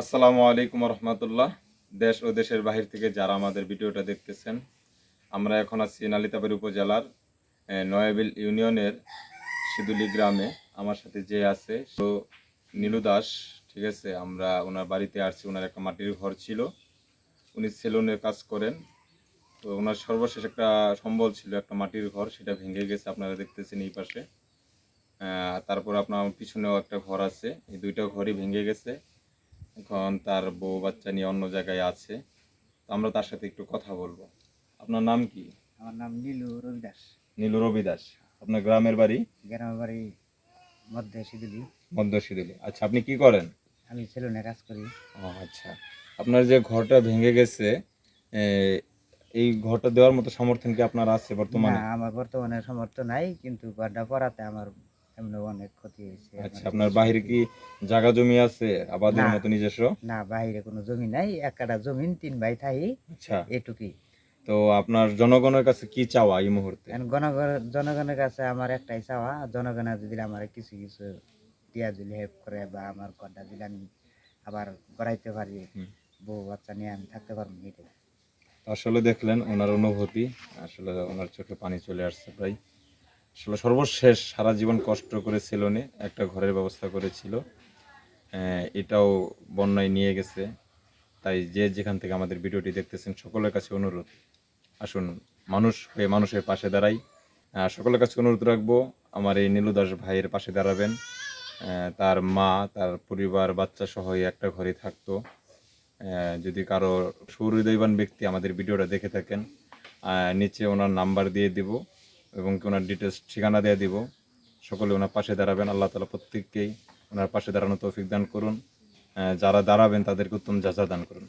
আসসালামু আলাইকুম রহমতুল্লাহ। দেশ ও দেশের বাহির থেকে যারা আমাদের ভিডিওটা দেখতেছেন, আমরা এখন আছি নালিতাবাড়ি উপজেলার নয়াবিল ইউনিয়নের সিদুলি গ্রামে। আমার সাথে যে আছে তো নীলু দাস, ঠিক আছে? আমরা ওনার বাড়িতে আসছি, ওনার একটা মাটির ঘর ছিল। উনি সেলুনের কাজ করেন। তো ওনার সর্বশেষ একটা সম্বল ছিল, একটা মাটির ঘর, সেটা ভেঙে গেছে, আপনারা দেখতেছেন এই পাশে। তারপর আপনার পিছনেও একটা ঘর আছে, এই দুইটা ঘরই ভেঙে গেছে। এখন তার বউ বাচ্চা নিয়ে অন্য জায়গায় আছে। তো আমরা তার সাথে একটু কথা বলব। আপনার নাম কি? আমার নাম নীলু রবিদাস। নীলু রবি দাস আপনার গ্রামের বাড়ি? গ্রামের বাড়ি মধ্যে সিদুলি। মধ্য শিদুলি আচ্ছা আপনি কি করেন? আমি সেলুনে কাজ করি। ও আচ্ছা। আপনার যে ঘরটা ভেঙে গেছে এই ঘরটা দেওয়ার মতো সমর্থন কি আপনার আছে বর্তমানে? আমার বর্তমানে সমর্থ নাই কিন্তু ঘরটা পড়াতে আমার এমনি অনেক ক্ষতি হয়েছে আচ্ছা আপনার বাহিরে কি জায়গা জমি আছে? আবাদের মতো নিজস্ব? না বাইরে কোনো জমি নাই এক কাটা জমিন তিন ভাই থাই আচ্ছা। এটুকুই। তো আপনার জনগণের কাছে কি চাওয়া এই মুহূর্তে? জনগণের কাছে আমার একটাই চাওয়া জনগণের যদি আমার কিছু কিছু দিয়া দিলে হেল্প করে বা আমার ঘরটা দিলে আমি আবার গড়াইতে পারি। বউ বাচ্চা নিয়ে আমি থাকতে পারব এটাই আসলে দেখলেন ওনার অনুভূতি আসলে ওনার চোখে পানি চলে আসছে প্রায় আসলে সর্বশেষ সারা জীবন কষ্ট করে সেলুনে একটা ঘরের ব্যবস্থা করেছিল। এটাও বন্যায় নিয়ে গেছে। তাই যে যেখান থেকে আমাদের ভিডিওটি দেখতেছেন, সকলের কাছে অনুরোধ, আসুন মানুষ হয়ে মানুষের পাশে দাঁড়াই। সকলের কাছে অনুরোধ রাখব, আমার এই নীলু দাস ভাইয়ের পাশে দাঁড়াবেন। তার মা, তার পরিবার, বাচ্চা সহ একটা ঘরে থাকতো। যদি কারও সুহৃদয়বান ব্যক্তি আমাদের ভিডিওটা দেখে থাকেন নিচে ওনার নাম্বার দিয়ে দিব। এবং কি ওনার ডিটেলস ঠিকানা দিয়ে দিব। সকলে ওনার পাশে দাঁড়াবেন। আল্লাহ তালা প্রত্যেককেই ওনার পাশে দাঁড়ানো তৌফিক দান করুন। যারা দাঁড়াবেন তাদেরকে উত্তম যাচা দান করুন।